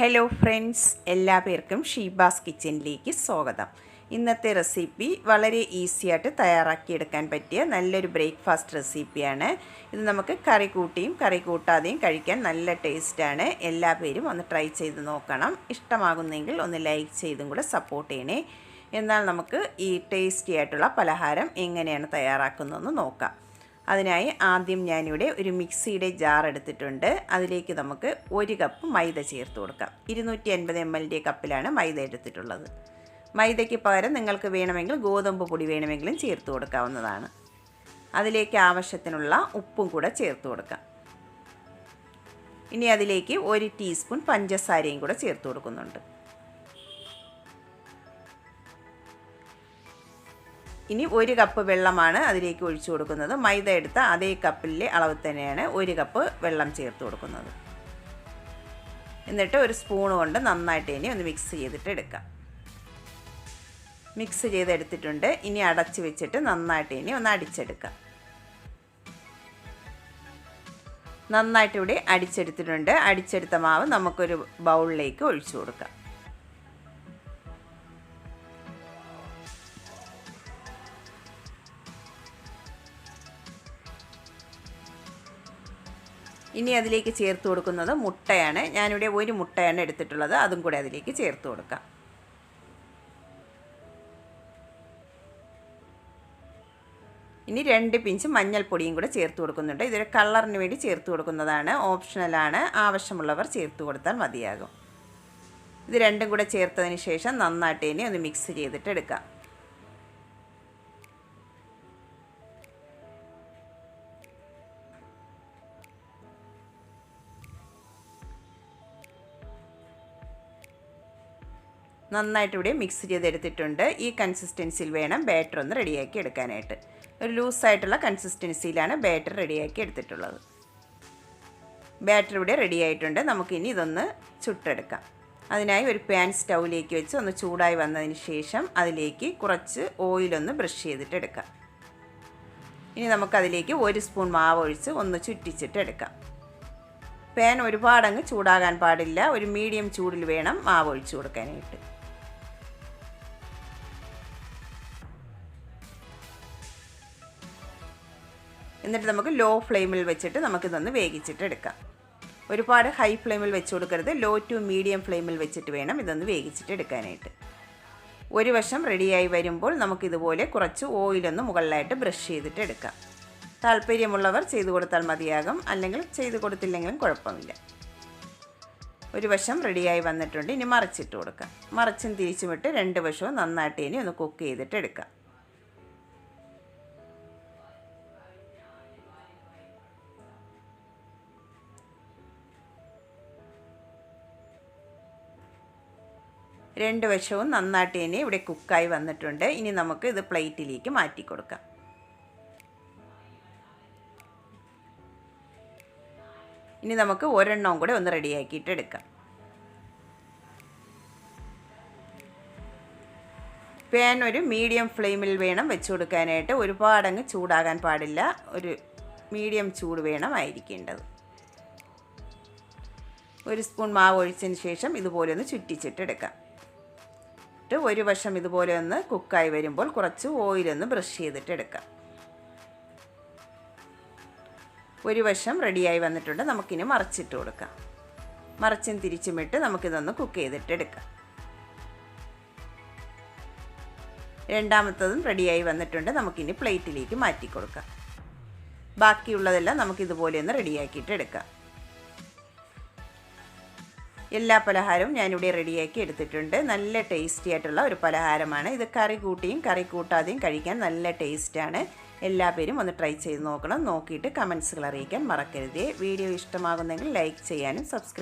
Hello friends എല്ലാ പേർക്കും ഷീബാസ് കിച്ചണിലേക്ക് സ്വാഗതം. ഇന്നത്തെ റെസിപ്പി വളരെ ഈസി ആയിട്ട് തയ്യാറാക്കിയെടുക്കാൻ പറ്റിയ നല്ലൊരു ബ്രേക്ക്ഫാസ്റ്റ് റെസിപ്പിയാണ് ഇത് നമുക്ക് കറി കൂട്ടിയും കറി കൂട്ടാതെയും കഴിക്കാൻ നല്ല ടേസ്റ്റാണ് എല്ലാ പേരും ഒന്ന് ട്രൈ ചെയ്ത് നോക്കണം. ഇഷ്ടമാകുന്നെങ്കിൽ ഒന്ന് ലൈക്ക് ചെയ്തും കൂടെ സപ്പോർട്ട് ചെയ്യണേ. എന്നാൽ നമുക്ക് ഈ ടേസ്റ്റി ആയിട്ടുള്ള പലഹാരം എങ്ങനെയാണ് തയ്യാറാക്കുന്നതെന്ന് നോക്കാം. അതിനായി ആദ്യം ഞാനിവിടെ ഒരു മിക്സിയുടെ ജാർ എടുത്തിട്ടുണ്ട്. അതിലേക്ക് നമുക്ക് ഒരു കപ്പ് മൈദ ചേർത്ത് കൊടുക്കാം. ഇരുന്നൂറ്റി അൻപത് എം എല്ലിന്റെ കപ്പിലാണ് മൈദ എടുത്തിട്ടുള്ളത്. മൈദയ്ക്ക് പകരം നിങ്ങൾക്ക് വേണമെങ്കിൽ ഗോതമ്പ് പൊടി വേണമെങ്കിലും ചേർത്ത് കൊടുക്കാവുന്നതാണ്. അതിലേക്ക് ആവശ്യത്തിനുള്ള ഉപ്പും കൂടെ ചേർത്ത് കൊടുക്കാം. ഇനി അതിലേക്ക് ഒരു ടീസ്പൂൺ പഞ്ചസാരയും കൂടെ ചേർത്ത് കൊടുക്കുന്നുണ്ട്. ഇനി ഒരു കപ്പ് വെള്ളമാണ് അതിലേക്ക് ഒഴിച്ചു കൊടുക്കുന്നത്. മൈദ എടുത്ത അതേ കപ്പിലെ അളവ് തന്നെയാണ് ഒരു കപ്പ് വെള്ളം ചേർത്ത് കൊടുക്കുന്നത്. എന്നിട്ട് ഒരു സ്പൂൺ കൊണ്ട് നന്നായിട്ട് ഇനി ഒന്ന് മിക്സ് ചെയ്തിട്ട് എടുക്കാം. മിക്സ് ചെയ്തെടുത്തിട്ടുണ്ട്. ഇനി അടച്ച് വെച്ചിട്ട് നന്നായിട്ട് ഇനി ഒന്ന് അടിച്ചെടുക്കാം. നന്നായിട്ട് ഇവിടെ അടിച്ചെടുത്തിട്ടുണ്ട്. അടിച്ചെടുത്ത മാവ് നമുക്കൊരു ബൗളിലേക്ക് ഒഴിച്ചു കൊടുക്കാം. ഇനി അതിലേക്ക് ചേർത്ത് കൊടുക്കുന്നത് മുട്ടയാണ്. ഞാനിവിടെ ഒരു മുട്ടയാണ് എടുത്തിട്ടുള്ളത്. അതും കൂടെ അതിലേക്ക് ചേർത്ത് കൊടുക്കാം. ഇനി രണ്ട് പിഞ്ച് മഞ്ഞൾപ്പൊടിയും കൂടെ ചേർത്ത് കൊടുക്കുന്നുണ്ട്. ഇതൊരു കളറിന് വേണ്ടി ചേർത്ത് കൊടുക്കുന്നതാണ്. ഓപ്ഷണലാണ് ആവശ്യമുള്ളവർ ചേർത്ത് കൊടുത്താൽ മതിയാകും. ഇത് രണ്ടും കൂടെ ചേർത്തതിന് ശേഷം നന്നായിട്ട് ഇനി ഒന്ന് മിക്സ് ചെയ്തിട്ട് എടുക്കാം. നന്നായിട്ട് ഇവിടെ മിക്സ് ചെയ്തെടുത്തിട്ടുണ്ട്. ഈ കൺസിസ്റ്റൻസിയിൽ വേണം ബാറ്റർ ഒന്ന് റെഡിയാക്കി എടുക്കാനായിട്ട്. ഒരു ലൂസായിട്ടുള്ള കൺസിസ്റ്റൻസിയിലാണ് ബാറ്റർ റെഡിയാക്കി എടുത്തിട്ടുള്ളത്. ബാറ്റർ ഇവിടെ റെഡി ആയിട്ടുണ്ട്. നമുക്കിനി ഇതൊന്ന് ചുട്ടെടുക്കാം. അതിനായി ഒരു പാൻ സ്റ്റൗവിലേക്ക് വെച്ച് ഒന്ന് ചൂടായി വന്നതിന് ശേഷം അതിലേക്ക് കുറച്ച് ഓയിലൊന്ന് ബ്രഷ് ചെയ്തിട്ട് എടുക്കാം. ഇനി നമുക്കതിലേക്ക് ഒരു സ്പൂൺ മാവ് ഒഴിച്ച് ഒന്ന് ചുറ്റിച്ചിട്ട് എടുക്കാം. പാൻ ഒരുപാടങ്ങ് ചൂടാകാൻ പാടില്ല. ഒരു മീഡിയം ചൂടിൽ വേണം മാവ് ഒഴിച്ചു കൊടുക്കാനായിട്ട്. എന്നിട്ട് നമുക്ക് ലോ ഫ്ലെയിമിൽ വെച്ചിട്ട് നമുക്കിതൊന്ന് വേവിച്ചിട്ട് എടുക്കാം. ഒരുപാട് ഹൈ ഫ്ലെയിമിൽ വെച്ച് കൊടുക്കരുത്. ലോ ടു മീഡിയം ഫ്ലെയിമിൽ വെച്ചിട്ട് വേണം ഇതൊന്ന് വേഗിച്ചിട്ട് എടുക്കാനായിട്ട്. ഒരു വശം റെഡിയായി വരുമ്പോൾ നമുക്കിതുപോലെ കുറച്ച് ഓയിലൊന്ന് മുകളിലായിട്ട് ബ്രഷ് ചെയ്തിട്ട് എടുക്കാം. താല്പര്യമുള്ളവർ ചെയ്തു കൊടുത്താൽ മതിയാകും. അല്ലെങ്കിൽ ചെയ്തു കൊടുത്തില്ലെങ്കിലും കുഴപ്പമില്ല. ഒരു വശം റെഡിയായി വന്നിട്ടുണ്ട്. ഇനി മറിച്ചിട്ട് കൊടുക്കാം. മറിച്ചും തിരിച്ചുമിട്ട് രണ്ട് വശവും നന്നായിട്ട് ഇനി ഒന്ന് കുക്ക് ചെയ്തിട്ട് എടുക്കാം. രണ്ട് വശവും നന്നായിട്ട് തന്നെ ഇവിടെ കുക്കായി വന്നിട്ടുണ്ട്. ഇനി നമുക്ക് ഇത് പ്ലേറ്റിലേക്ക് മാറ്റി കൊടുക്കാം. ഇനി നമുക്ക് ഒരെണ്ണവും കൂടെ ഒന്ന് റെഡിയാക്കിയിട്ട് എടുക്കാം. പാൻ ഒരു മീഡിയം ഫ്ലെയിമിൽ വേണം വെച്ച് കൊടുക്കാനായിട്ട്. ഒരുപാടങ്ങ് ചൂടാകാൻ പാടില്ല. ഒരു മീഡിയം ചൂട് വേണം ആയിരിക്കേണ്ടത്. ഒരു സ്പൂൺ മാവ് ഒഴിച്ചതിന് ശേഷം ഇതുപോലെ ഒന്ന് ചുറ്റിച്ചിട്ട് എന്നിട്ട് ഒരു വശം ഇതുപോലെ ഒന്ന് കുക്കായി വരുമ്പോൾ കുറച്ച് ഓയിലൊന്ന് ബ്രഷ് ചെയ്തിട്ട് എടുക്കാം. ഒരു വശം റെഡിയായി വന്നിട്ടുണ്ട് നമുക്കിനി മറച്ചിട്ട് കൊടുക്കാം. മറച്ചും തിരിച്ചുമിട്ട് നമുക്കിതൊന്ന് കുക്ക് ചെയ്തിട്ട് എടുക്കാം. രണ്ടാമത്തതും റെഡിയായി വന്നിട്ടുണ്ട് നമുക്കിനി പ്ലേറ്റിലേക്ക് മാറ്റി കൊടുക്കാം. ബാക്കിയുള്ളതെല്ലാം നമുക്കിതുപോലെ ഒന്ന് റെഡിയാക്കിയിട്ട് എടുക്കാം. എല്ലാ പലഹാരവും ഞാനിവിടെ റെഡിയാക്കി എടുത്തിട്ടുണ്ട്. നല്ല ടേസ്റ്റി ആയിട്ടുള്ള ഒരു പലഹാരമാണ്. ഇത് കറി കൂട്ടിയും കറി കൂട്ടാതെയും കഴിക്കാൻ നല്ല ടേസ്റ്റാണ് എല്ലാ പേരും ഒന്ന് ട്രൈ ചെയ്ത് നോക്കണം. നോക്കിയിട്ട് കമൻസുകൾ അറിയിക്കാൻ മറക്കരുതേ. വീഡിയോ ഇഷ്ടമാകുന്നെങ്കിൽ ലൈക്ക് ചെയ്യാനും സബ്സ്ക്രൈബ്